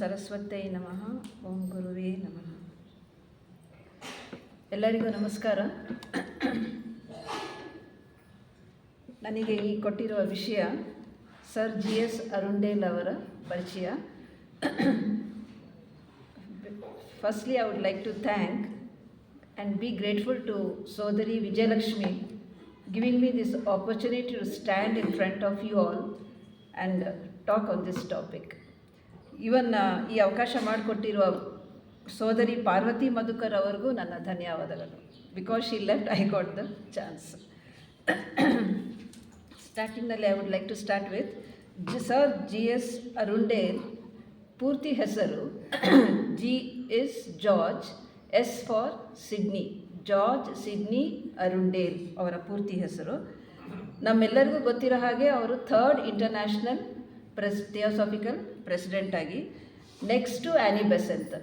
ಸರಸ್ವತೈ ನಮಃ. ಓಂ ಗುರುವೇ ನಮಃ. ಎಲ್ಲರಿಗೂ ನಮಸ್ಕಾರ. ನನಗೆ ಈ ಕೊಟ್ಟಿರುವ ವಿಷಯ ಸರ್ ಜಿ ಎಸ್ ಅರುಂಡೇಲ್ ಅವರ ಪರಿಚಯ. Firstly I would like to thank and be grateful to ಸೋದರಿ Vijayalakshmi giving me this opportunity to stand in front of you all and talk on this topic even ಈ ಅವಕಾಶ ಮಾಡಿಕೊಟ್ಟಿರುವ ಸೋದರಿ ಪಾರ್ವತಿ ಮಧುಕರ್ ಅವರಿಗೂ ನನ್ನ ಧನ್ಯವಾದಗಳು. Because she left I got the chance ಸ್ಟಾರ್ಟಿಂಗ್ನಲ್ಲಿ I would like to start with G sir G S Arundale ಪೂರ್ತಿ ಹೆಸರು G S George S for Sydney George Sydney Arundale ಅವರ ಪೂರ್ತಿ ಹೆಸರು. ನಮ್ಮೆಲ್ಲರಿಗೂ ಗೊತ್ತಿರೋ ಹಾಗೆ ಅವರು third international press theosophical president ಆಗಿ. Next Annie Besant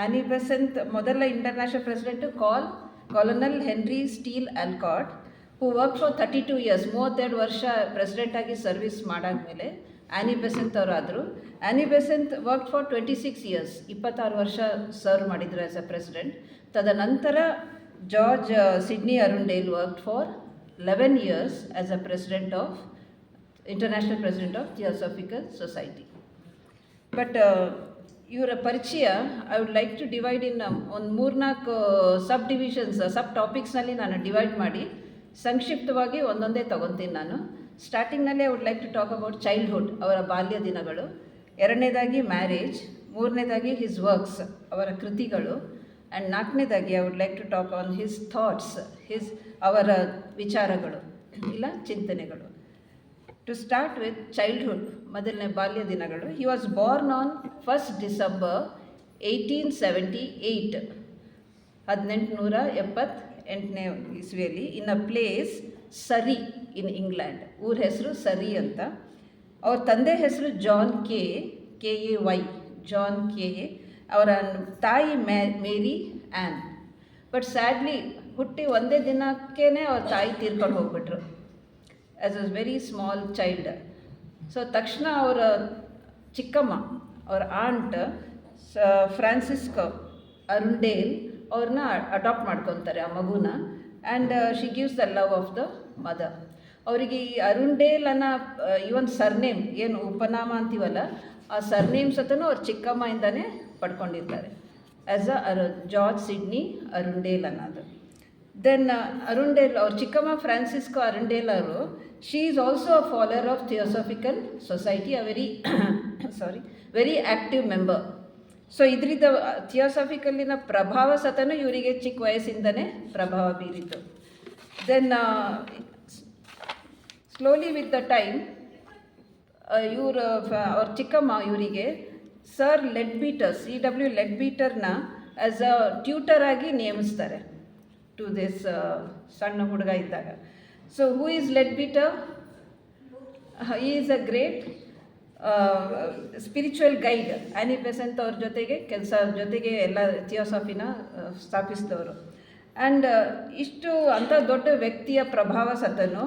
Annie Besant ಮೊದಲ international president call colonel Henry Steel Olcott who work for thirty two years ಮೂವತ್ತೆರಡು ವರ್ಷ ಪ್ರೆಸಿಡೆಂಟಾಗಿ ಸರ್ವಿಸ್ ಮಾಡಾದ್ಮೇಲೆ Annie Besant ಅವರಾದರು. Annie Besant work for twenty six years ಇಪ್ಪತ್ತಾರು ವರ್ಷ serve ಮಾಡಿದರು as a president ತದನಂತರ George Sydney Arundale work for eleven years as a president of international president of theosophical society but ಇವರ ಪರಿಚಯ I would like to divide in ಒಂದು ಮೂರ್ನಾಲ್ಕು ಸಬ್ divisions ಸಬ್ ಟಾಪಿಕ್ಸ್ನಲ್ಲಿ ನಾನು divide ಮಾಡಿ, ಸಂಕ್ಷಿಪ್ತವಾಗಿ ಒಂದೊಂದೇ ತಗೊತೀನಿ ನಾನು. ಸ್ಟಾರ್ಟಿಂಗ್ನಲ್ಲಿ I would like to talk about childhood ಅವರ ಬಾಲ್ಯ ದಿನಗಳು. ಎರಡನೇದಾಗಿ ಮ್ಯಾರೇಜ್ ಮೂರನೇದಾಗಿ ಹಿಸ್ ವರ್ಕ್ಸ್ ಅವರ ಕೃತಿಗಳು. ಆ್ಯಂಡ್ ನಾಲ್ಕನೇದಾಗಿ I would like to talk on his thoughts his ಅವರ ವಿಚಾರಗಳು, ಇಲ್ಲ ಚಿಂತನೆಗಳು. ಟು ಸ್ಟಾರ್ಟ್ ವಿತ್ ಚೈಲ್ಡ್ಹುಡ್ ಮೊದಲನೇ ಬಾಲ್ಯ ದಿನಗಳು he was born on first December eighteen seventy eight ಹದಿನೆಂಟುನೂರ ಎಪ್ಪತ್ತೆಂಟನೇ ಇಸ್ವಿಯಲ್ಲಿ ಇನ್ ಅ ಪ್ಲೇಸ್ ಸರಿ ಇನ್ ಇಂಗ್ಲೆಂಡ್. ಊರ ಹೆಸರು ಸರಿ ಅಂತ. ಅವ್ರ ತಂದೆ ಹೆಸರು John K K A Y, John K A. ಅವರ ತಾಯಿ ಮ್ಯಾ ಮೇರಿ ಆ್ಯನ್ ಬಟ್ ಸ್ಯಾಡ್ಲಿ ಹುಟ್ಟಿ ಒಂದೇ ದಿನಕ್ಕೇ ಅವ್ರ ತಾಯಿ ತೀರ್ಕೊಂಡು ಹೋಗ್ಬಿಟ್ರು. As a very small child so ತಕ್ಷಣ ಅವರ ಚಿಕ್ಕಮ್ಮ ಅವರ ಆಂಟ್ ಸ ಫ್ರಾನ್ಸಿಸ್ಕೋ ಅರುಂಡೇಲ್ ಅವ್ರನ್ನ ಅಡಾಪ್ಟ್ ಮಾಡ್ಕೊತಾರೆ, ಆ ಮಗುನ. And she gives the love of the mother ಅವರಿಗೆ ಈ ಅರುಂಡೇಲ್ ಅನ್ನೋ ಒಂದು ಸರ್ನೇಮ್ ಏನು ಉಪನಾಮ ಅಂತೀವಲ್ಲ, ಆ ಸರ್ನೇಮ್ ಸತನೂ ಅವ್ರ ಚಿಕ್ಕಮ್ಮಯಿಂದನೇ ಪಡ್ಕೊಂಡಿರ್ತಾರೆ. ಆ್ಯಸ್ ಅ ಅರು ಜಾರ್ಜ್ ಸಿಡ್ನಿ ಅರುಂಡೇಲ್ ಅನ್ನೋದು. ದೆನ್ ಅರುಂಡೇಲ್ ಅವ್ರ ಚಿಕ್ಕಮ್ಮ ಫ್ರಾನ್ಸಿಸ್ಕೋ ಅರುಂಡೇಲ್ ಅವರು she is also a follower of theosophical society a very sorry very active member so ಇದರಿಂದ ಥಿಯೋಸಾಫಿಕಲ್ಲಿನ ಪ್ರಭಾವ ಸತನು ಇವರಿಗೆ ಚಿಕ್ಕ ವಯಸ್ಸಿಂದನೇ ಪ್ರಭಾವ ಬೀರಿತು. Then slowly with the time ಇವರು ಅವ್ರ ಚಿಕ್ಕಮ್ಮ ಇವರಿಗೆ sir Leadbeater C W ಲೆಡ್ ಬೀಟರ್ನ ಆ್ಯಸ್ ಅ ಟ್ಯೂಟರ್ ಆಗಿ ನೇಮಿಸ್ತಾರೆ. ಟು ದಿಸ್ ಸಣ್ಣ ಹುಡುಗ ಇದ್ದಾಗ. So who is Leadbeater is a great spiritual guide Annie Besant ಅವ್ರ ಜೊತೆಗೆ, ಕೆಲಸ ಜೊತೆಗೆ ಎಲ್ಲ ಥಿಯೋಸಾಫಿನ ಸ್ಥಾಪಿಸಿದವರು. ಆ್ಯಂಡ್ ಇಷ್ಟು ಅಂಥ ದೊಡ್ಡ ವ್ಯಕ್ತಿಯ ಪ್ರಭಾವ ಸತನು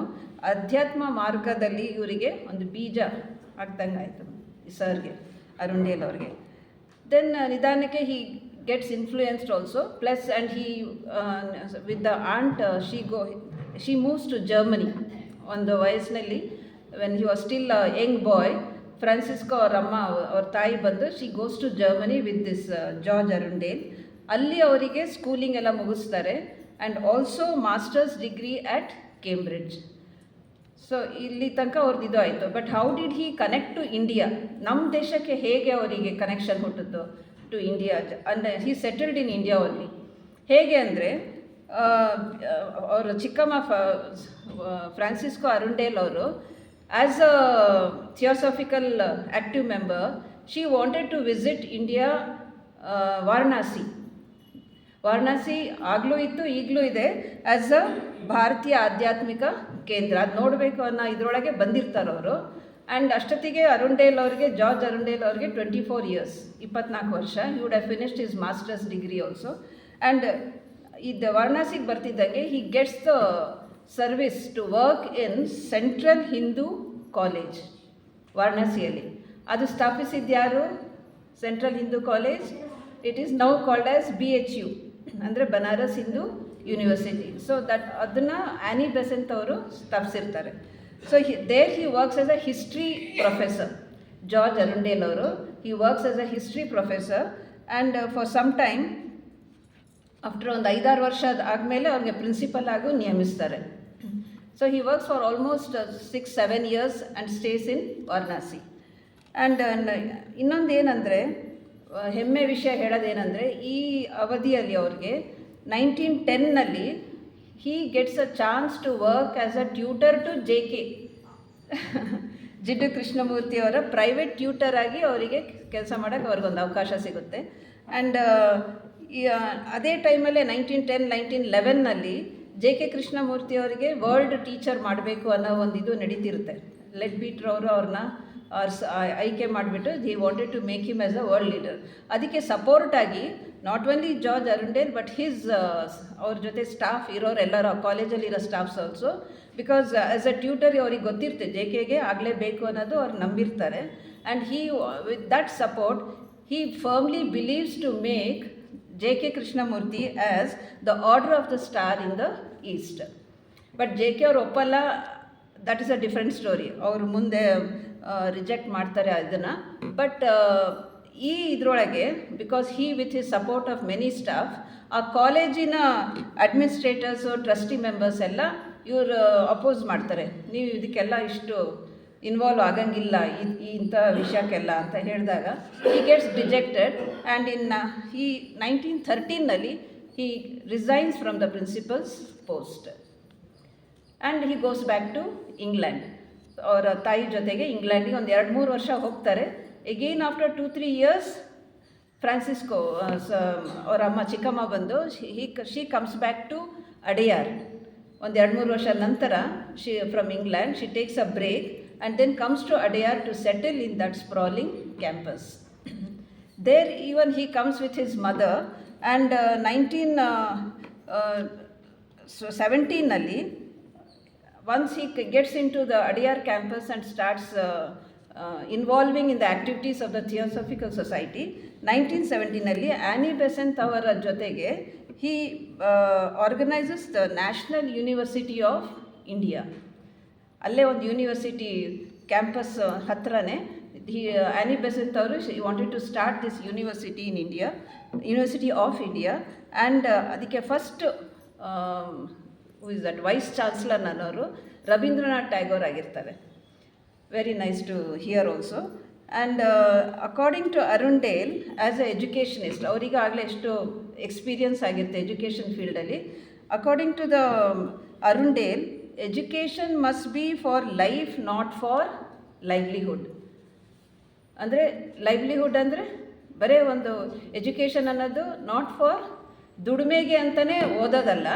ಅಧ್ಯಾತ್ಮ ಮಾರ್ಗದಲ್ಲಿ ಇವರಿಗೆ ಒಂದು ಬೀಜ ಆಗ್ದಂಗೆ ಆಯಿತು ಸರ್ಗೆ ಅರುಂಡೇಲ್ ಅವ್ರಿಗೆ. ದೆನ್ ನಿಧಾನಕ್ಕೆ he gets influenced also plus and he with the aunt she go she moves to Germany ಒಂದು ವಯಸ್ಸಿನಲ್ಲಿ when you are still young boy Francisco ಅವ್ರ ಅಮ್ಮ ಅವ್ರ ತಾಯಿ ಬಂದು she goes to Germany with this George Arundale ಅಲ್ಲಿ ಅವರಿಗೆ schooling ಎಲ್ಲ ಮುಗಿಸ್ತಾರೆ. And also masters degree at Cambridge so ಇಲ್ಲಿ ತನಕ ಅವ್ರದ್ದು ಇದು ಆಯಿತು. But how did he connect to India ನಮ್ಮ ದೇಶಕ್ಕೆ ಹೇಗೆ ಅವರಿಗೆ ಕನೆಕ್ಷನ್ ಹುಟ್ಟಿತು ಟು ಇಂಡಿಯಾ ಅಂದರೆ he settled in India only ಹೇಗೆ ಅಂದರೆ ಅವರು ಚಿಕ್ಕಮ್ಮ ಫ್ರಾನ್ಸಿಸ್ಕೋ ಅರುಂಡೇಲ್ ಅವರು as a theosophical active member she wanted to visit India Varanasi Varanasi ಆಗಲೂ ಇತ್ತು, ಈಗಲೂ ಇದೆ ಆ್ಯಸ್ ಅ ಭಾರತೀಯ ಆಧ್ಯಾತ್ಮಿಕ ಕೇಂದ್ರ. ಅದು ನೋಡಬೇಕು ಅನ್ನೋ ಇದರೊಳಗೆ ಬಂದಿರ್ತಾರೆ ಅವರು. ಆ್ಯಂಡ್ ಅಷ್ಟೊತ್ತಿಗೆ ಅರುಂಡೇಲ್ ಅವರಿಗೆ ಜಾರ್ಜ್ ಅರುಂಡೇಲ್ ಅವರಿಗೆ ಟ್ವೆಂಟಿ ಫೋರ್ ಇಯರ್ಸ್ ಇಪ್ಪತ್ನಾಲ್ಕು ವರ್ಷ. You would have finished is masters degree also and ಇದು ವಾರಣಾಸಿಗೆ ಬರ್ತಿದ್ದಂಗೆ he gets the service to work in central Hindu college ವಾರಣಾಸಿಯಲ್ಲಿ. ಅದು ಸ್ಥಾಪಿಸಿದ್ಯಾರು? Central Hindu college it is now called as B H U ಅಂದರೆ Banaras Hindu university so that ಅದನ್ನು Annie Besant ಅವರು ಸ್ಥಾಪಿಸಿರ್ತಾರೆ. So there he works as a history professor George Arundale ಅವರು he works as a history professor and for some time after ಒಂದು ಐದಾರು ವರ್ಷ ಆದಮೇಲೆ ಅವ್ರಿಗೆ principal ಆಗು ನಿಯಮಿಸ್ತಾರೆ so he works for almost six seven years and stays in Varanasi and ಇನ್ನೊಂದು ಏನಂದರೆ ಹೆಮ್ಮೆ ವಿಷಯ ಹೇಳೋದೇನೆಂದರೆ, ಈ ಅವಧಿಯಲ್ಲಿ ಅವ್ರಿಗೆ nineteen ಟೆನ್ನಲ್ಲಿ he gets a chance to work as a tutor to J K Jiddu Krishnamurti ಅವರ ಪ್ರೈವೇಟ್ ಟ್ಯೂಟರ್ ಆಗಿ ಅವರಿಗೆ ಕೆಲಸ ಮಾಡೋಕ್ಕೆ ಅವ್ರಿಗೊಂದು ಅವಕಾಶ ಸಿಗುತ್ತೆ. ಆ್ಯಂಡ್ ಅದೇ ಟೈಮಲ್ಲೇ ನೈನ್ಟೀನ್ ಟೆನ್ ನೈನ್ಟೀನ್ ಲೆವೆನ್ನಲ್ಲಿ ಜೆ ಕೆ ಕೃಷ್ಣಮೂರ್ತಿ ಅವರಿಗೆ ವರ್ಲ್ಡ್ ಟೀಚರ್ ಮಾಡಬೇಕು ಅನ್ನೋ ಒಂದು ಇದು ನಡೀತಿರುತ್ತೆ. ಲೆಟ್ ಬೀಟ್ರ್ ಅವರು ಅವ್ರನ್ನ ಆಯ್ಕೆ ಮಾಡಿಬಿಟ್ಟು they wanted to make him as a world leader ಅದಕ್ಕೆ ಸಪೋರ್ಟ್ ಆಗಿ not only George Arundale but his ಅವ್ರ ಜೊತೆ ಸ್ಟಾಫ್ ಇರೋರೆಲ್ಲರೂ ಕಾಲೇಜಲ್ಲಿ ಇರೋ staffs also because as a tutor ಅವ್ರಿಗೆ ಗೊತ್ತಿರುತ್ತೆ ಜೆ ಕೆಗೆ ಆಗಲೇಬೇಕು ಅನ್ನೋದು ಅವ್ರು ನಂಬಿರ್ತಾರೆ. And he with that support he firmly believes to make J K Krishnamurti as the order of the star in the east but J K ಅವ್ರು ಒಪ್ಪಲ್ಲ that is a different story ಅವರು ಮುಂದೆ reject ಮಾಡ್ತಾರೆ ಇದನ್ನು but ಈ ಇದರೊಳಗೆ because he with his support of many staff ಆ ಕಾಲೇಜಿನ ಅಡ್ಮಿನಿಸ್ಟ್ರೇಟರ್ಸು ಟ್ರಸ್ಟಿ ಮೆಂಬರ್ಸ್ ಎಲ್ಲ ಇವರು ಅಪೋಸ್ ಮಾಡ್ತಾರೆ. ನೀವು ಇದಕ್ಕೆಲ್ಲ ಇಷ್ಟು ಇನ್ವಾಲ್ವ್ ಆಗಂಗಿಲ್ಲ ಈ ಇಂಥ ವಿಷಯಕ್ಕೆಲ್ಲ ಅಂತ ಹೇಳಿದಾಗ ಈ ಗೆಟ್ಸ್ ಡಿಜೆಕ್ಟೆಡ್ ಆ್ಯಂಡ್ ಇನ್ ಈ nineteen ಥರ್ಟೀನಲ್ಲಿ he resigns from the principals post and he goes back to England ಅವರ ತಾಯಿ ಜೊತೆಗೆ ಇಂಗ್ಲೆಂಡಿಗೆ ಒಂದು ಎರಡು ಮೂರು ವರ್ಷ ಹೋಗ್ತಾರೆ. Again after two three years Francisco ಅವರ ಅಮ್ಮ ಚಿಕ್ಕಮ್ಮ ಬಂದು he she comes back to Adyar ಒಂದು ಎರಡು, ಮೂರು ವರ್ಷ ನಂತರ she from England she takes a break and then comes to Adyar to settle in that sprawling campus there even he comes with his mother and nineteen ಸೆವೆಂಟೀನಲ್ಲಿ once he gets gets to the Adyar campus and starts uh, in in the activities of the Theosophical Society, 1917ನಲ್ಲಿ Annie Besant ಅವರ ಜೊತೆಗೆ he organises the national university of India ಅಲ್ಲೇ ಒಂದು university campus ಹತ್ರನೇ. He Annie Besant ಅವರು she wanted to start this university in India university of India and ಅದಕ್ಕೆ first is that vice chancellor ಅನ್ನೋರು ರವೀಂದ್ರನಾಥ್ ಟ್ಯಾಗೋರ್ ಆಗಿರ್ತಾರೆ. Very nice to here also and according to Arundale as a educationist ಅವರಿಗಾಗಲೇ ಎಷ್ಟು experience ಆಗಿರುತ್ತೆ education ಫೀಲ್ಡಲ್ಲಿ according to the Arundale education must be for life not for livelihood ಅಂದರೆ livelihood ಅಂದರೆ ಬರೀ ಒಂದು education ಅನ್ನೋದು ನಾಟ್ ಫಾರ್ ದುಡಿಮೆಗೆ ಅಂತಲೇ ಓದೋದಲ್ಲ.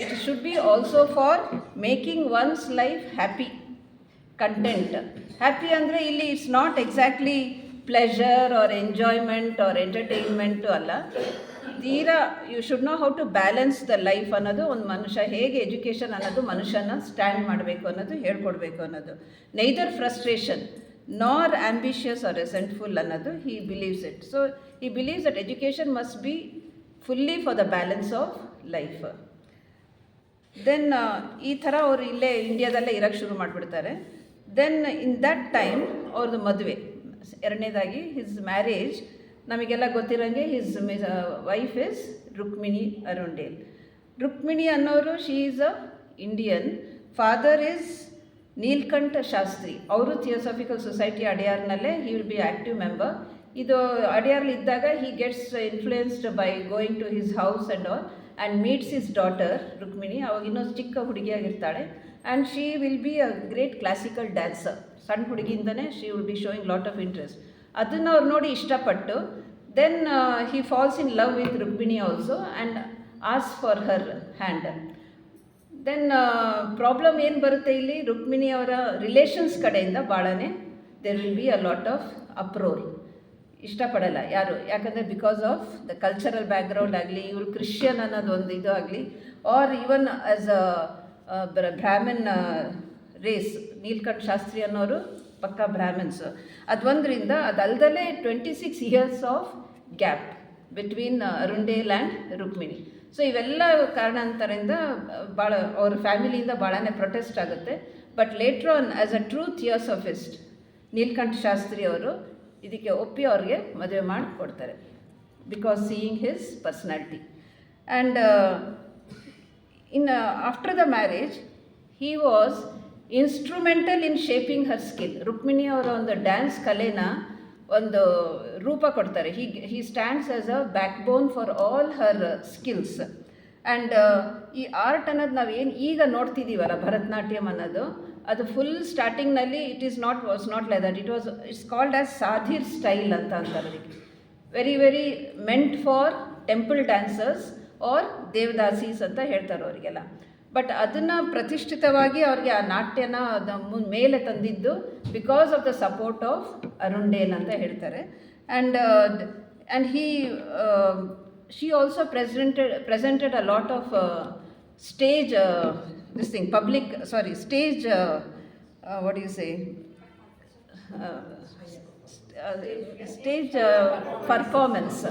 It should be also for making one's life happy content happy ಅಂದರೆ ಇಲ್ಲಿ it's not exactly pleasure or enjoyment or entertainment ಅಲ್ಲ. ತೀರಾ you should know how to balance the life ಅನ್ನೋದು ಒಂದು ಮನುಷ್ಯ ಹೇಗೆ ಎಜುಕೇಷನ್ ಅನ್ನೋದು ಮನುಷ್ಯನ ಸ್ಟ್ಯಾಂಡ್ ಮಾಡಬೇಕು ಅನ್ನೋದು, ಹೇಳ್ಕೊಡ್ಬೇಕು ಅನ್ನೋದು. Neither frustration nor ambitious or resentful ಅನ್ನೋದು he believes it so he believes that education must be fully for the balance of life then ಈ ಥರ ಅವರು ಇಲ್ಲೇ ಇಂಡಿಯಾದಲ್ಲೇ ಇರೋಕ್ಕೆ ಶುರು ಮಾಡಿಬಿಡ್ತಾರೆ. ದೆನ್ ಇನ್ ದಟ್ ಟೈಮ್ ಅವ್ರದ್ದು ಮದುವೆ. ಎರಡನೇದಾಗಿ ಹಿಸ್ ಮ್ಯಾರೇಜ್ ನಮಗೆಲ್ಲ ಗೊತ್ತಿರೋಂಗೆ his wife is Rukmini Arundale Rukmini ಅನ್ನೋರು she is a Indian father is Nilakanta Sastri ಅವರು Theosophical Society ಅಡಿಯಾರ್ನಲ್ಲೇ he will be active member ಇದು ಅಡಿಯಾರ್ಲಿ ಇದ್ದಾಗ he gets influenced by going to his house and all and meets his daughter Rukmini ಅವಾಗ ಇನ್ನೊಂದು ಚಿಕ್ಕ ಹುಡುಗಿಯಾಗಿರ್ತಾಳೆ. And she will be a great classical dancer ಸಣ್ಣ ಹುಡುಗಿಯಿಂದನೇ she will be showing lot of interest ಅದನ್ನು ಅವ್ರು ನೋಡಿ ಇಷ್ಟಪಟ್ಟು then he falls in love with Rukmini also and as for her hand then problem ಏನು ಬರುತ್ತೆ ಇಲ್ಲಿ? ರುಕ್ಮಿಣಿ ಅವರ ರಿಲೇಷನ್ಸ್ ಕಡೆಯಿಂದ ಭಾಳನೇ there will be a lot of uproar ಇಷ್ಟಪಡಲ್ಲ ಯಾರು? ಯಾಕಂದರೆ because of the cultural background ಆಗಲಿ, ಇವರು ಕ್ರಿಶ್ಚಿಯನ್ ಅನ್ನೋದು ಒಂದು ಇದು ಆಗಲಿ or even as a Brahmin race Nilakanta Sastri ಅನ್ನೋರು ಪಕ್ಕ ಬ್ರಾಹ್ಮನ್ಸ್ ಅದೊಂದರಿಂದ ಅದಲ್ದಲೇ twenty six years of gap between Arundale and Rukmini so ಇವೆಲ್ಲ ಕಾರಣಾಂತರದಿಂದ ಭಾಳ ಅವ್ರ ಫ್ಯಾಮಿಲಿಯಿಂದ ಭಾಳನೇ ಪ್ರೊಟೆಸ್ಟ್ ಆಗುತ್ತೆ. But later on as a true theosophist Nilakanta Sastri ಅವರು ಇದಕ್ಕೆ ಒಪ್ಪಿ ಅವ್ರಿಗೆ ಮದುವೆ ಮಾಡಿಕೊಡ್ತಾರೆ because seeing his personality and in after the marriage he was instrumental in shaping her skill Rukmini ಅವರ ಒಂದು ಡ್ಯಾನ್ಸ್ ಕಲೆನ ಒಂದು ರೂಪ ಕೊಡ್ತಾರೆ. He he stands as a backbone for all her skills and ಈ ಆರ್ಟ್ ಅನ್ನೋದು ನಾವು ಏನು ಈಗ ನೋಡ್ತಿದ್ದೀವಲ್ಲ ಭರತನಾಟ್ಯಂ ಅನ್ನೋದು, ಅದು full ಸ್ಟಾರ್ಟಿಂಗ್ನಲ್ಲಿ it is not was not like that it was it's called as Sadir style ಅಂತ ಅಂತಾರೆ very very meant for temple dancers or devadasis ಅಂತ ಹೇಳ್ತಾರೆ ಅವರಿಗೆಲ್ಲ. ಬಟ್ ಅದನ್ನು ಪ್ರತಿಷ್ಠಿತವಾಗಿ ಅವ್ರಿಗೆ ಆ ನಾಟ್ಯನ ಮೇಲೆ ತಂದಿದ್ದು because of the support of Arundale ಅಂತ ಹೇಳ್ತಾರೆ. And and he she also presented presented a lot of stage this thing public sorry stage what you say stage performance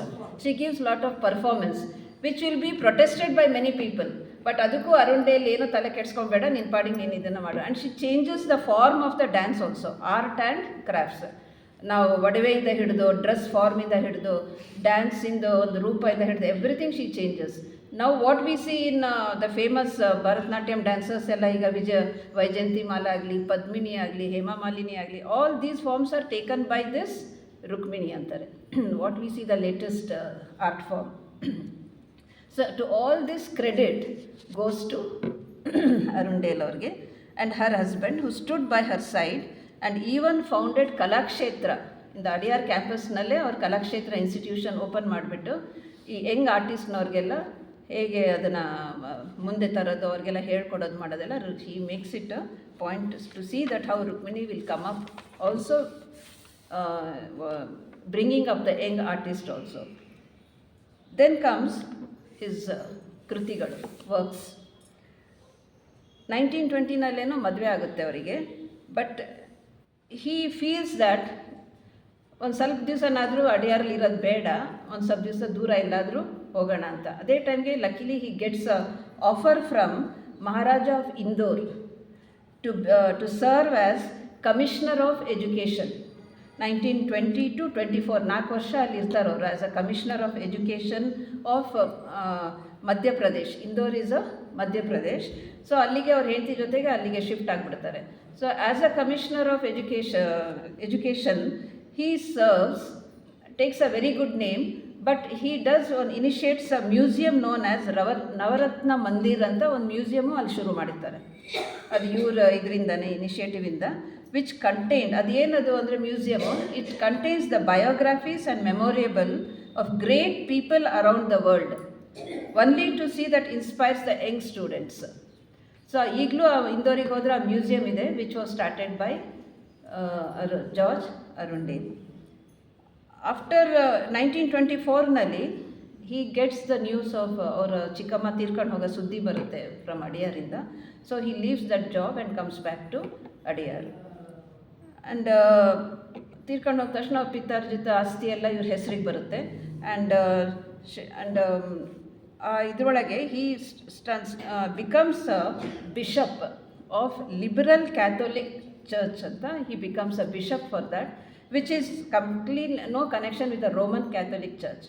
she gives lot of of performance, will be protested by many people. But ಅದಕ್ಕೂ Arun Dale ಏನೋ ತಲೆ ಕೆಡ್ಸ್ಕೊಬೇಡ ನಿನ್ನ ಪಾಡಿಗೆ ನೀನು ಇದನ್ನು ಮಾಡು. And she changes the form of the dance also art and crafts ನಾವು ಒಡವೆಯಿಂದ ಹಿಡಿದು ಡ್ರೆಸ್ ಫಾರ್ಮಿಂದ ಹಿಡಿದು ಡ್ಯಾನ್ಸಿಂದು ಒಂದು ರೂಪದಿಂದ ಹಿಡಿದು ಎವ್ರಿಥಿಂಗ್ ಶಿ ಚೇಂಜಸ್ ನಾವು what we see in the famous Bharatanatyam dancers ಎಲ್ಲ ಈಗ ವಿಜಯ ವೈಜಯಂತಿ ಮಾಲ ಆಗಲಿ ಪದ್ಮಿನಿ ಆಗಲಿ ಹೇಮಾ ಮಾಲಿನಿ ಆಗಲಿ all these forms are taken by this Rukmini ಅಂತಾರೆ. What we see the latest art form so to all this credit goes to Arundale ಅವ್ರಿಗೆ and her husband who stood by her side and even founded Kalakshetra ಇಂದ ಅಡಿಯಾರ್ ಕ್ಯಾಂಪಸ್ನಲ್ಲೇ ಅವ್ರ Kalakshetra institution open ಮಾಡಿಬಿಟ್ಟು ಈ Young ಆರ್ಟಿಸ್ಟ್ನವ್ರಿಗೆಲ್ಲ ಹೇಗೆ ಅದನ್ನು ಮುಂದೆ ತರೋದು ಅವ್ರಿಗೆಲ್ಲ ಹೇಳ್ಕೊಡೋದು ಮಾಡೋದೆಲ್ಲ he makes it a point to see that how Rukmini will come up also bringing up the young artist also then comes his ಕೃತಿಗಳು ವರ್ಕ್ಸ್ ನೈನ್ಟೀನ್ ಟ್ವೆಂಟಿನಲ್ಲೇನೋ ಮದುವೆ ಆಗುತ್ತೆ ಅವರಿಗೆ ಬಟ್ ಹೀ ಫೀಲ್ಸ್ ದ್ಯಾಟ್ ಒಂದು ಸ್ವಲ್ಪ ದಿವಸನಾದರೂ ಅಡಿಯಾರಲ್ಲಿ ಇರೋದು ಬೇಡ, ಒಂದು ಸ್ವಲ್ಪ ದಿವಸ ದೂರ ಎಲ್ಲಾದರೂ ಹೋಗೋಣ ಅಂತ. ಅದೇ ಟೈಮ್ಗೆ luckily he gets a offer from Maharaja of Indore to to serve as commissioner of education nineteen twenty to twenty four, ನಾಲ್ಕು ವರ್ಷ ಅಲ್ಲಿ ಇರ್ತಾರೆ ಅವರು as a commissioner of education of Madhya Pradesh Indore is a Madhya Pradesh so ಅಲ್ಲಿಗೆ ಅವ್ರ ಹೆಂಡತಿ ಜೊತೆಗೆ ಅಲ್ಲಿಗೆ ಶಿಫ್ಟ್ ಆಗಿಬಿಡ್ತಾರೆ. So as a commissioner of education education he serves takes a very good name but he does one initiates a museum known as ರವ ನವರತ್ನ ಮಂದಿರ್ ಅಂತ ಒಂದು ಮ್ಯೂಸಿಯಮು ಅಲ್ಲಿ ಶುರು ಮಾಡಿರ್ತಾರೆ. ಅದು ಇವ್ರ ಇದರಿಂದನೇ ಇನಿಷಿಯೇಟಿವಿಂದ ವಿಚ್ ಕಂಟೈನ್ ಅದೇನದು ಅಂದರೆ museum it contains the biographies and memorable of great people around the world only to see that inspires the young students so ಈಗಲೂ ಇಂದೋರಿಗೆ ಹೋದರೆ ಆ ಮ್ಯೂಸಿಯಂ ಇದೆ which was started by ಅರು George Arundale after nineteen twenty ಫೋರ್ನಲ್ಲಿ he gets the news of ಅವರ ಚಿಕ್ಕಮ್ಮ ತೀರ್ಕೊಂಡು ಹೋಗೋ ಸುದ್ದಿ ಬರುತ್ತೆ from ಅಡಿಯಾರಿಂದ. So he leaves that job and comes back to Adyar and ತೀರ್ಕೊಂಡು ಹೋದ ತಕ್ಷಣ ಪಿತಾರ್ಜಿತ ಆಸ್ತಿ ಎಲ್ಲ ಇವ್ರ ಹೆಸರಿಗೆ ಬರುತ್ತೆ. ಆ್ಯಂಡ್ ಶ್ ಆ್ಯಂಡ್ ಇದರೊಳಗೆ he stuns becomes a bishop of Liberal Catholic Church ಅಂತ he becomes a bishop for that which is complete no connection with the Roman Catholic Church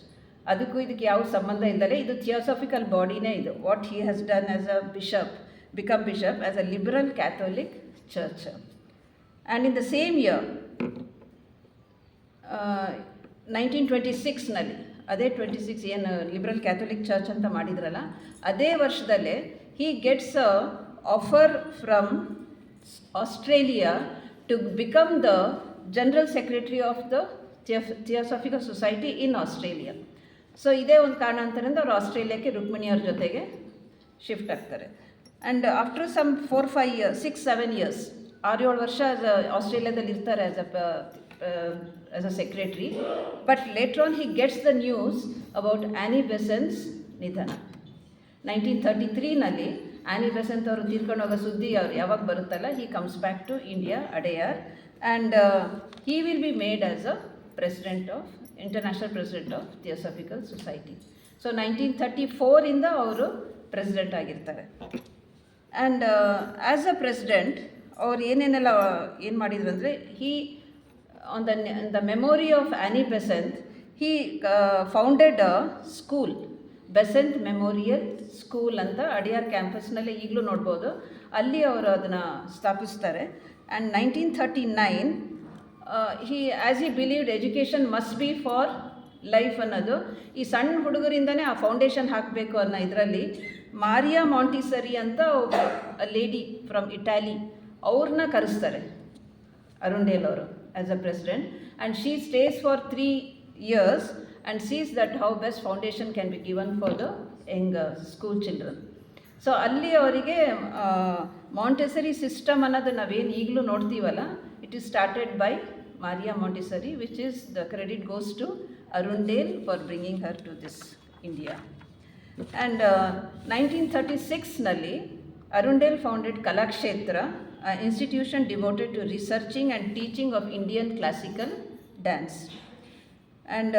ಅದಕ್ಕೂ ಇದಕ್ಕೆ ಯಾವ ಸಂಬಂಧ ಇಲ್ಲದೆ ಇದು ಥಿಯೋಸಾಫಿಕಲ್ ಬಾಡಿನೇ ಇದು. What he has done as a bishop become bishop as a Liberal Catholic Church and in the same year nineteen twenty ಸಿಕ್ಸ್ನಲ್ಲಿ ಅದೇ twenty six ಏನು ಲಿಬರಲ್ ಕ್ಯಾಥೋಲಿಕ್ ಚರ್ಚ್ ಅಂತ ಮಾಡಿದ್ರಲ್ಲ, ಅದೇ ವರ್ಷದಲ್ಲೇ he gets a offer from Australia to become the general secretary of the Theosophical Society in Australia so ಇದೇ ಒಂದು ಕಾರಣಾಂತರದಿಂದ ಅವರು ಆಸ್ಟ್ರೇಲಿಯಾಕ್ಕೆ ರುಕ್ಮಿಣಿಯವ್ರ ಜೊತೆಗೆ ಶಿಫ್ಟ್ ಆಗ್ತಾರೆ. And after some four five years six seven years ಆರು ಏಳು ವರ್ಷ ಆಸ್ ಆಸ್ಟ್ರೇಲಿಯಾದಲ್ಲಿ ಇರ್ತಾರೆ as a as a secretary but later on he gets the news about Annie Besant's ನಿಧನ ನೈನ್ಟೀನ್ ತರ್ಟಿ ತ್ರೀನಲ್ಲಿ ಆ್ಯನಿ ಬೆಸೆಂತ್ ಅವರು ತೀರ್ಕೊಂಡು ಹೋಗೋ ಸುದ್ದಿ ಅವ್ರು ಯಾವಾಗ ಬರುತ್ತಲ್ಲ he comes back to India Adyar and he will be made as a president of international president of Theosophical Society so nineteen thirty ಫೋರಿಂದ ಅವರು ಪ್ರೆಸಿಡೆಂಟ್ ಆಗಿರ್ತಾರೆ. ಆ್ಯಂಡ್ ಆ್ಯಸ್ ಅ ಪ್ರೆಸಿಡೆಂಟ್ ಅವ್ರು ಏನೇನೆಲ್ಲ ಏನು ಮಾಡಿದ್ರು ಅಂದರೆ he on the the memory of Annie Besant he founded a school Besant Memorial School ಅಂತ ಅಡಿಯಾರ್ ಕ್ಯಾಂಪಸ್ನಲ್ಲಿ ಈಗಲೂ ನೋಡ್ಬೋದು. ಅಲ್ಲಿ ಅವರು ಅದನ್ನು ಸ್ಥಾಪಿಸ್ತಾರೆ. And nineteen thirty nine he as ಈ believed education must be for life ಅನ್ನೋದು, ಈ ಸಣ್ಣ ಹುಡುಗರಿಂದನೇ ಆ ಫೌಂಡೇಶನ್ ಹಾಕಬೇಕು ಅನ್ನೋ ಇದರಲ್ಲಿ, ಮಾರಿಯಾ ಮಾಂಟಿಸರಿ ಅಂತ ಒಬ್ಬ ಲೇಡಿ ಫ್ರಮ್ ಇಟಾಲಿ ಅವ್ರನ್ನ ಕರೆಸ್ತಾರೆ. ಅರುಣ್ ಅವರು as a president and she stays for three years and sees that how best foundation can be given for the young school children so ಅಲ್ಲಿ ಅವರಿಗೆ ಮಾಂಟೆಸರಿ ಸಿಸ್ಟಮ್ ಅನ್ನೋದು ನಾವೇನು ಈಗಲೂ ನೋಡ್ತೀವಲ್ಲ it is started by Maria Montessori which is the credit goes to Arundale for bringing her to this India and nineteen thirty ಸಿಕ್ಸ್ನಲ್ಲಿ Arundale founded Kalakshetra institution devoted to researching and teaching of Indian classical dance and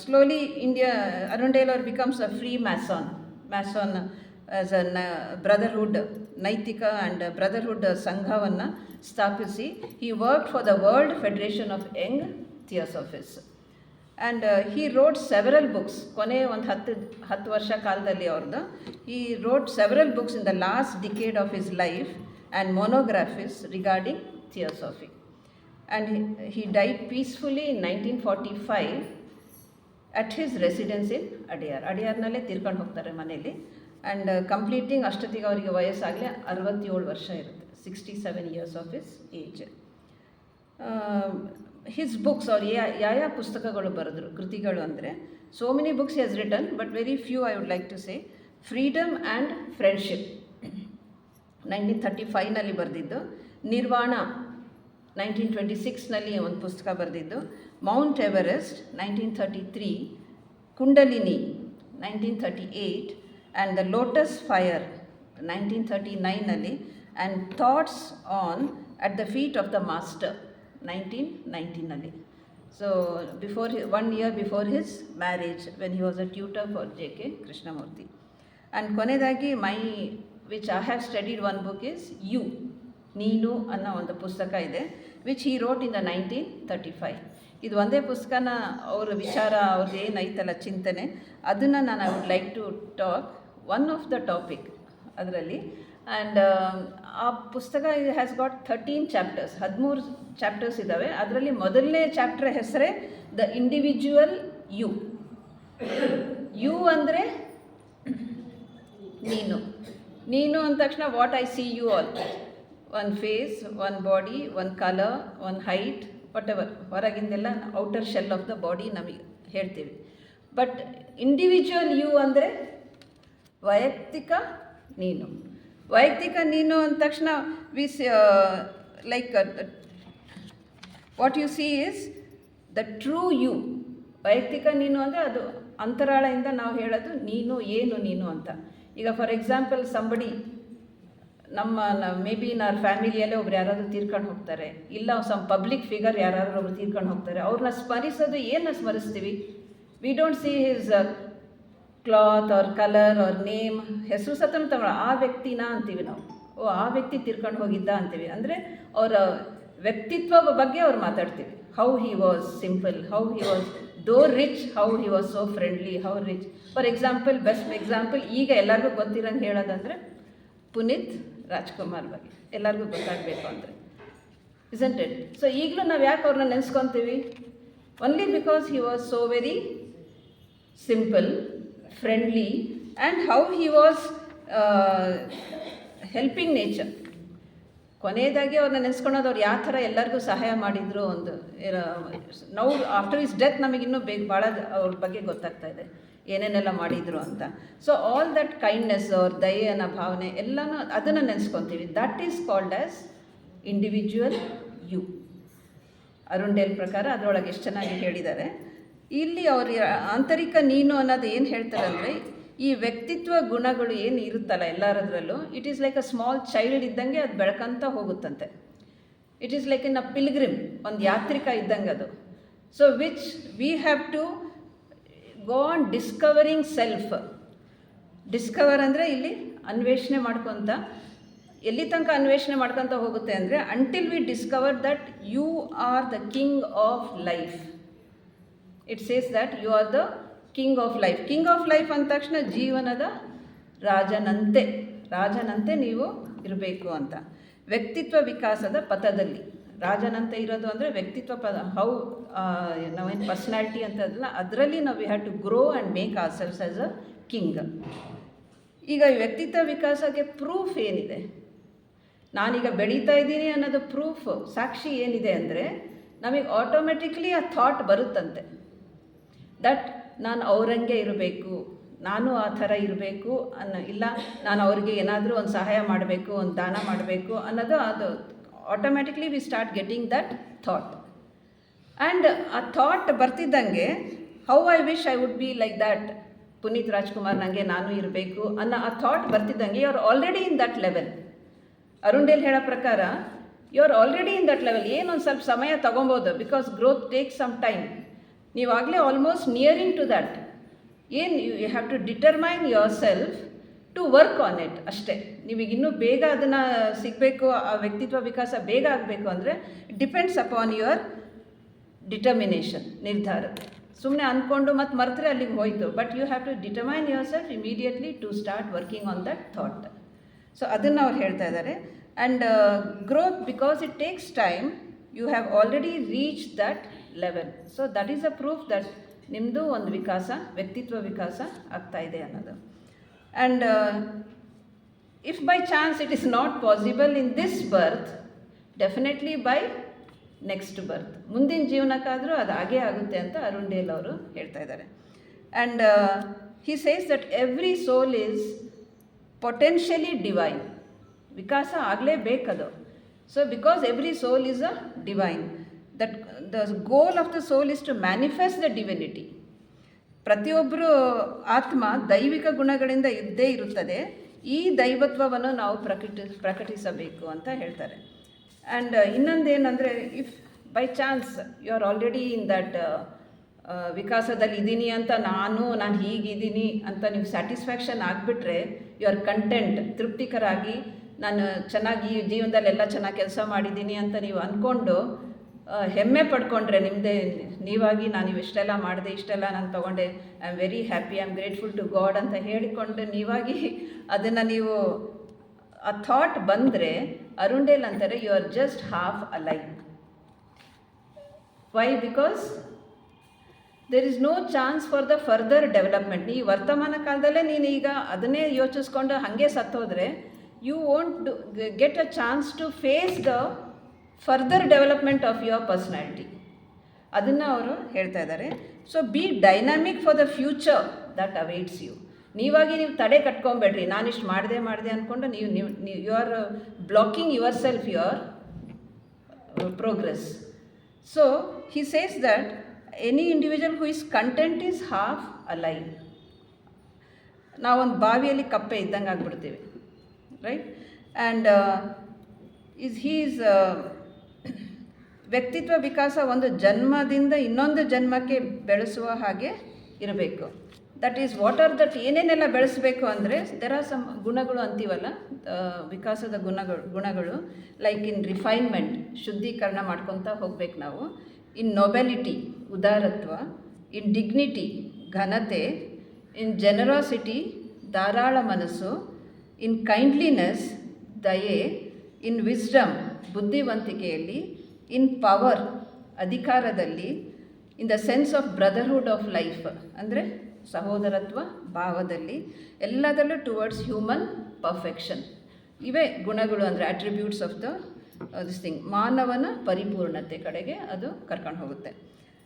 slowly India Arundale ಅವ್ರು becomes a freemason mason as a ನ brotherhood ನೈತಿಕ and brotherhood ಸಂಘವನ್ನು ಸ್ಥಾಪಿಸಿ he work for the world federation of young theosophists and he wrote several books ಕೊನೆ ಒಂದು ಹತ್ತು ಹತ್ತು ವರ್ಷ ಕಾಲದಲ್ಲಿ ಅವ್ರದ್ದು ಈ wrote several books in the last decade of his life and monographs regarding theosophy. And he, he died peacefully forty five at his residence in Adyar ಅಡಿಯಾರ್ನಲ್ಲೇ ತೀರ್ಕೊಂಡು ಹೋಗ್ತಾರೆ ಮನೇಲಿ ಆ್ಯಂಡ್ ಕಂಪ್ಲೀಟಿಂಗ್ ಅಷ್ಟೊತ್ತಿಗೆ ಅವರಿಗೆ ವಯಸ್ಸಾಗಲೇ ಅರವತ್ತೇಳು ವರ್ಷ ಇರುತ್ತೆ. Sixty seven years of his age his books ಅವ್ರು ಯಾ ಯಾವ ಪುಸ್ತಕಗಳು ಬರೆದ್ರು ಕೃತಿಗಳು ಅಂದರೆ so many books has written but very few I would like to say freedom and friendship nineteen thirty ಫೈವ್ನಲ್ಲಿ ಬರೆದಿದ್ದು, ನಿರ್ವಾಣ ನೈನ್ಟೀನ್ ಟ್ವೆಂಟಿ ಸಿಕ್ಸ್ನಲ್ಲಿ ಒಂದು ಪುಸ್ತಕ ಬರೆದಿದ್ದು, Mount Everest nineteen thirty three, Kundalini nineteen thirty eight and the lotus fire nineteen thirty ನೈನಲ್ಲಿ and thoughts on at the feet of the master nineteen ನೈನ್ಟೀನಲ್ಲಿ so before one year before his marriage when he was a tutor for J K Krishnamurti and ಕೊನೆಯದಾಗಿ my which I have studied one book is you ನೀನು ಅನ್ನೋ ಒಂದು ಪುಸ್ತಕ ಇದೆ which he wrote in the nineteen thirty five ಇದು ಒಂದೇ ಪುಸ್ತಕನ ಅವರ ವಿಚಾರ ಅವ್ರದ್ದು ಏನೈತಲ್ಲ ಚಿಂತನೆ, ಅದನ್ನು ನಾನು I would like to talk one of the topic ಅದರಲ್ಲಿ. ಆ್ಯಂಡ್ ಆ ಪುಸ್ತಕ ಹ್ಯಾಸ್ ಗಾಟ್ ಥರ್ಟೀನ್ ಚಾಪ್ಟರ್ಸ್ ಹದಿಮೂರು ಚಾಪ್ಟರ್ಸ್ ಇದ್ದಾವೆ ಅದರಲ್ಲಿ ಮೊದಲನೇ ಚಾಪ್ಟರ್ ಹೆಸರೇ ದ ಇಂಡಿವಿಜುವಲ್ ಯು ಯು ಅಂದರೆ ನೀನು. ನೀನು ಅಂದ ತಕ್ಷಣ what I see you all one face one body one colour one height whatever ಹೊರಗಿಂದೆಲ್ಲ outer shell of the body ನಮಗೆ ಹೇಳ್ತೀವಿ. ಬಟ್ ಇಂಡಿವಿಜುವಲ್ ಯು ಅಂದರೆ ವೈಯಕ್ತಿಕ ನೀನು. ವೈಯಕ್ತಿಕ ನೀನು ಅಂದ ತಕ್ಷಣ we like what you see is the true you ವೈಯಕ್ತಿಕ ನೀನು ಅಂದರೆ ಅದು ಅಂತರಾಳದಿಂದ ನಾವು ಹೇಳೋದು ನೀನು, ಏನು ನೀನು ಅಂತ. ಈಗ ಫಾರ್ ಎಕ್ಸಾಂಪಲ್ ಸಂಬಡಿ ನಮ್ಮ ಮೇ ಬಿ ನಾರ್ ಫ್ಯಾಮಿಲಿಯಲ್ಲೇ ಒಬ್ರು ಯಾರಾದರೂ ತೀರ್ಕೊಂಡು ಹೋಗ್ತಾರೆ. ಇಲ್ಲ ಸಮ್ ಪಬ್ಲಿಕ್ ಫಿಗರ್ ಯಾರಾದರೂ ಒಬ್ರು ತೀರ್ಕೊಂಡು ಹೋಗ್ತಾರೆ. ಅವ್ರನ್ನ ಸ್ಮರಿಸೋದು ಏನನ್ನ ಸ್ಮರಿಸ್ತೀವಿ? We don't see his cloth ಅವ್ರ ಕಲರ್ ಅವ್ರ ನೇಮ್ ಹೆಸರು ಸತನ ತಗೊಳ ಆ ವ್ಯಕ್ತಿನ ಅಂತೀವಿ ನಾವು. ಓ, ಆ ವ್ಯಕ್ತಿ ತೀರ್ಕೊಂಡು ಹೋಗಿದ್ದ ಅಂತೀವಿ. ಅಂದರೆ ಅವರ ವ್ಯಕ್ತಿತ್ವ ಬಗ್ಗೆ ಅವ್ರು ಮಾತಾಡ್ತೀವಿ. How he was simple how he was though rich how he was so friendly how rich for example best example ಈಗ ಎಲ್ಲರಿಗೂ ಗೊತ್ತಿರೋಂಗೆ ಹೇಳೋದಂದರೆ ಪುನೀತ್ ರಾಜ್ಕುಮಾರ್ ಬಗ್ಗೆ. ಎಲ್ಲರಿಗೂ ಗೊತ್ತಾಗಬೇಕು ಅಂದರೆ ಇಸಂಟ್ ಇಟ್ ಸೊ ಈಗಲೂ ನಾವು ಯಾಕೆ ಅವ್ರನ್ನ ನೆನೆಸ್ಕೊತೀವಿ? Only because he was so very simple friendly and how he was helping nature ಕೊನೆಯದಾಗಿ ಅವ್ರನ್ನ ನೆನೆಸ್ಕೊಳೋದು ಅವ್ರು ಯಾವ ಥರ ಎಲ್ಲರಿಗೂ ಸಹಾಯ ಮಾಡಿದ್ರು ಒಂದು ನೌ ಆಫ್ಟರ್ ಇಸ್ ಡೆತ್ ನಮಗಿನ್ನೂ ಬೇಗ ಭಾಳ ಅವ್ರ ಬಗ್ಗೆ ಗೊತ್ತಾಗ್ತಾ ಇದೆ, ಏನೇನೆಲ್ಲ ಮಾಡಿದರು ಅಂತ. ಸೊ ಆಲ್ ದಟ್ ಕೈಂಡ್ನೆಸ್ ಅವ್ರ ದಯೆ ಅನ್ನೋ ಭಾವನೆ ಎಲ್ಲನೂ ಅದನ್ನು ನೆನೆಸ್ಕೊತೀವಿ. That is called as individual you Arundale ಪ್ರಕಾರ ಅದರೊಳಗೆ ಎಷ್ಟು ಚೆನ್ನಾಗಿ ಹೇಳಿದ್ದಾರೆ ಇಲ್ಲಿ ಅವ್ರ ಆಂತರಿಕ ನೀನು ಅನ್ನೋದು ಏನು ಹೇಳ್ತಾರೆ ಅಂದರೆ ಈ ವ್ಯಕ್ತಿತ್ವ ಗುಣಗಳು ಏನು ಇರುತ್ತಲ್ಲ ಎಲ್ಲರದ್ರಲ್ಲೂ it is like a small child ಇದ್ದಂಗೆ ಅದು ಬೆಳ್ಕಂತ ಹೋಗುತ್ತಂತೆ. It is like in a pilgrim ಒಂದು ಯಾತ್ರಿಕ ಇದ್ದಂಗೆ ಅದು. So which we have to go on discovering self discover ಅಂದರೆ ಇಲ್ಲಿ ಅನ್ವೇಷಣೆ ಮಾಡ್ಕೊತ, ಎಲ್ಲಿ ತನಕ ಅನ್ವೇಷಣೆ ಮಾಡ್ಕೊತ ಹೋಗುತ್ತೆ ಅಂದರೆ until we discover that you are the king of life it says that you are the king of life king of life ಅಂದ ತಕ್ಷಣ ಜೀವನದ ರಾಜನಂತೆ. ರಾಜನಂತೆ ನೀವು ಇರಬೇಕು ಅಂತ. ವ್ಯಕ್ತಿತ್ವ ವಿಕಾಸದ ಪಥದಲ್ಲಿ. ರಾಜನಂತೆ ಇರೋದು ಅಂದರೆ ವ್ಯಕ್ತಿತ್ವ ಪದ ಹೌ ನಾವೇನು ಪರ್ಸ್ನಾಲಿಟಿ ಅಂತದಲ್ಲ, ಅದರಲ್ಲಿ ನಾವು we have to grow and make ourselves as a king ಈಗ ವ್ಯಕ್ತಿತ್ವ ವಿಕಾಸಕ್ಕೆ ಪ್ರೂಫ್ ಏನಿದೆ? ನಾನೀಗ ಬೆಳೀತಾ ಇದ್ದೀನಿ ಅನ್ನೋದು ಪ್ರೂಫ್ ಸಾಕ್ಷಿ ಏನಿದೆ ಅಂದರೆ, ನಮಗೆ ಆಟೋಮೆಟಿಕ್ಲಿ ಆ ಥಾಟ್ ಬರುತ್ತಂತೆ. ದಟ್ ನಾನು ಅವರಂಗೆ ಇರಬೇಕು, ನಾನು ಆ ಥರ ಇರಬೇಕು ಅನ್ನೋ, ಇಲ್ಲ ನಾನು ಅವ್ರಿಗೆ ಏನಾದರೂ ಒಂದು ಸಹಾಯ ಮಾಡಬೇಕು, ಒಂದು ದಾನ ಮಾಡಬೇಕು ಅನ್ನೋದು ಅದು automatically we start getting that thought and ಆ thought ಬರ್ತಿದ್ದಂಗೆ how I wish I would be like that Puneet Rajkumar ನನಗೆ ನಾನು ಇರಬೇಕು ಅನ್ನೋ ಆ thought ಬರ್ತಿದ್ದಂಗೆ you are already in that level Arundale ಹೇಳೋ ಪ್ರಕಾರ you are already in that level ಏನೊಂದು ಸ್ವಲ್ಪ ಸಮಯ ತೊಗೊಬೋದು because growth take some time ನೀವಾಗಲೇ almost nearing to that ಏನು you have to determine yourself to work on it ಅಷ್ಟೇ. ನಿಮಗಿನ್ನೂ ಬೇಗ ಅದನ್ನು ಸಿಗಬೇಕು, ಆ ವ್ಯಕ್ತಿತ್ವ ವಿಕಾಸ ಬೇಗ ಆಗಬೇಕು ಅಂದರೆ ಡಿಪೆಂಡ್ಸ್ ಅಪಾನ್ ಯುವರ್ ಡಿಟರ್ಮಿನೇಷನ್ ನಿರ್ಧಾರ. ಸುಮ್ಮನೆ ಅಂದ್ಕೊಂಡು ಮತ್ತು ಮರೆತರೆ ಅಲ್ಲಿಗೆ ಹೋಯಿತು but you have to determine yourself immediately to start working on that thought so ಅದನ್ನು ಅವ್ರು ಹೇಳ್ತಾ ಇದ್ದಾರೆ and growth because it takes time you have already reach that level so that is a proof that ನಿಮ್ಮದು ಒಂದು ವಿಕಾಸ, ವ್ಯಕ್ತಿತ್ವ ವಿಕಾಸ ಆಗ್ತಾ ಇದೆ ಅನ್ನೋದು. And if by chance it is not possible in this birth definitely by next birth ಮುಂದಿನ ಜೀವನಕ್ಕಾದರೂ ಅದು ಹಾಗೇ ಆಗುತ್ತೆ ಅಂತ ಅರುಣ್ ಡೇಲ್ ಅವರು ಹೇಳ್ತಾ ಇದ್ದಾರೆ. And he says that every soul is potentially divine ವಿಕಾಸ ಆಗಲೇಬೇಕದು. So because every soul is a divine that the goal of the soul is to manifest the divinity ಪ್ರತಿಯೊಬ್ಬರು ಆತ್ಮ ದೈವಿಕ ಗುಣಗಳಿಂದ ಇದ್ದೇ ಇರುತ್ತದೆ. ಈ ದೈವತ್ವವನ್ನು ನಾವು ಪ್ರಕಟಿ, ಪ್ರಕಟಿಸಬೇಕು ಅಂತ ಹೇಳ್ತಾರೆ. And ಇನ್ನೊಂದೇನೆಂದರೆ if by chance you are already in that ವಿಕಾಸದಲ್ಲಿ ಇದ್ದೀನಿ ಅಂತ ನಾನು ನಾನು ಹೀಗಿದ್ದೀನಿ ಅಂತ ನೀವು ಸ್ಯಾಟಿಸ್ಫ್ಯಾಕ್ಷನ್ ಆಗಿಬಿಟ್ರೆ ಯು ಆರ್ ಕಂಟೆಂಟ್ ತೃಪ್ತಿಕರಾಗಿ ನಾನು ಚೆನ್ನಾಗಿ ಜೀವನದಲ್ಲೆಲ್ಲ ಚೆನ್ನಾಗಿ ಕೆಲಸ ಮಾಡಿದ್ದೀನಿ ಅಂತ ನೀವು ಅಂದ್ಕೊಂಡು ಹೆಮ್ಮೆ ಪಡ್ಕೊಂಡ್ರೆ ನಿಮ್ಮದೇ ನೀವಾಗಿ ನಾನು ಇವೆಷ್ಟೆಲ್ಲ ಮಾಡಿದೆ, ಇಷ್ಟೆಲ್ಲ ನಾನು ತೊಗೊಂಡೆ I am very happy I am grateful to God ಅಂತ ಹೇಳಿಕೊಂಡು ನೀವಾಗಿ ಅದನ್ನು ನೀವು ಆ ಥಾಟ್ ಬಂದರೆ ಅರುಂಡೇಲ್ ಅಂತಾರೆ you are just half a life why because there is no chance for the further development ಈ ವರ್ತಮಾನ ಕಾಲದಲ್ಲೇ ನೀನು ಈಗ ಅದನ್ನೇ ಯೋಚಿಸ್ಕೊಂಡು ಹಾಗೆ ಸತ್ತೋದ್ರೆ you won't get a chance to face the further development of your personality ಅದನ್ನು ಅವರು ಹೇಳ್ತಾ ಇದ್ದಾರೆ. So be dynamic for the future that awaits you ನೀವಾಗಿ ನೀವು ತಡೆ ಕಟ್ಕೊಂಬೇಡ್ರಿ. ನಾನಿಷ್ಟು ಮಾಡಿದೆ ಮಾಡಿದೆ ಅಂದ್ಕೊಂಡು ನೀವು ನೀವು ನೀವು you are blocking yourself your progress so he says says any individual who is content is half a alive. ನಾವೊಂದು ಬಾವಿಯಲ್ಲಿ ಕಪ್ಪೆ ಇದ್ದಂಗೆ ಆಗ್ಬಿಡ್ತೀವಿ. ರೈಟ್ ಆ್ಯಂಡ್ ಇಸ್ ಹೀಸ್ ವ್ಯಕ್ತಿತ್ವ ವಿಕಾಸ ಒಂದು ಜನ್ಮದಿಂದ ಇನ್ನೊಂದು ಜನ್ಮಕ್ಕೆ ಬೆಳೆಸುವ ಹಾಗೆ ಇರಬೇಕು. That is what are that ಏನೇನೆಲ್ಲ ಬೆಳೆಸಬೇಕು ಅಂದರೆ ದೆರ್ ಆರ್ ಸಮ್ ಗುಣಗಳು ಅಂತೀವಲ್ಲ ವಿಕಾಸದ ಗುಣಗಳು ಗುಣಗಳು ಲೈಕ್ ಇನ್ ರಿಫೈನ್ಮೆಂಟ್ ಶುದ್ಧೀಕರಣ ಮಾಡ್ಕೊತಾ ಹೋಗ್ಬೇಕು ನಾವು. ಇನ್ ನೊಬೆಲಿಟಿ ಉದಾರತ್ವ. ಇನ್ ಡಿಗ್ನಿಟಿ ಘನತೆ. ಇನ್ ಜನರಾಸಿಟಿ ಧಾರಾಳ ಮನಸ್ಸು. ಇನ್ ಕೈಂಡ್ಲಿನೆಸ್ ದಯೆ. ಇನ್ ವಿಸ್ಡಮ್ ಬುದ್ಧಿವಂತಿಕೆಯಲ್ಲಿ. ಇನ್ ಪವರ್ ಅಧಿಕಾರದಲ್ಲಿ, in the sense of brotherhood of life, ಅಂದರೆ ಸಹೋದರತ್ವ ಭಾವದಲ್ಲಿ, ಎಲ್ಲದರಲ್ಲೂ ಟುವರ್ಡ್ಸ್ ಹ್ಯೂಮನ್ ಪರ್ಫೆಕ್ಷನ್. ಇವೇ ಗುಣಗಳು ಅಂದರೆ attributes of the this thing. ಮಾನವನ ಪರಿಪೂರ್ಣತೆ ಕಡೆಗೆ ಅದು ಕರ್ಕೊಂಡು ಹೋಗುತ್ತೆ.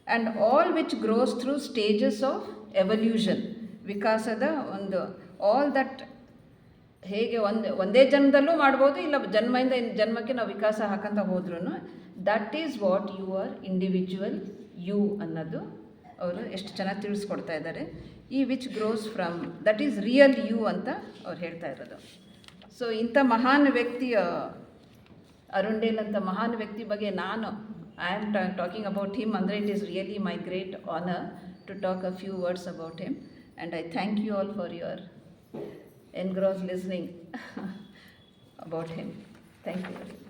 And all which grows through stages of evolution, ವಿಕಾಸದ ಒಂದು, ಆಲ್ ದಟ್ ಹೇಗೆ ಒಂದು, ಒಂದೇ ಜನ್ಮದಲ್ಲೂ ಮಾಡ್ಬೋದು, ಇಲ್ಲ ಜನ್ಮದಿಂದ ಜನ್ಮಕ್ಕೆ ನಾವು ವಿಕಾಸ ಹಾಕಂತ ಹೋದ್ರೂ that is what you are individual you ಅನ್ನೋದು ಅವರು ಎಷ್ಟು ಚೆನ್ನಾಗಿ ತಿಳಿಸ್ಕೊಡ್ತಾ ಇದ್ದಾರೆ. ಈ which grows from that is real you ಅಂತ ಅವ್ರು ಹೇಳ್ತಾ ಇರೋದು. ಸೊ ಇಂಥ ಮಹಾನ್ ವ್ಯಕ್ತಿಯ ಅರುಣ್ ಅಂತ ಮಹಾನ್ ವ್ಯಕ್ತಿ ಬಗ್ಗೆ ನಾನು I am talking about him ಅಂದರೆ it is really my great honour to talk a few words about him and I thank you all for your engrossed listening about him thank you.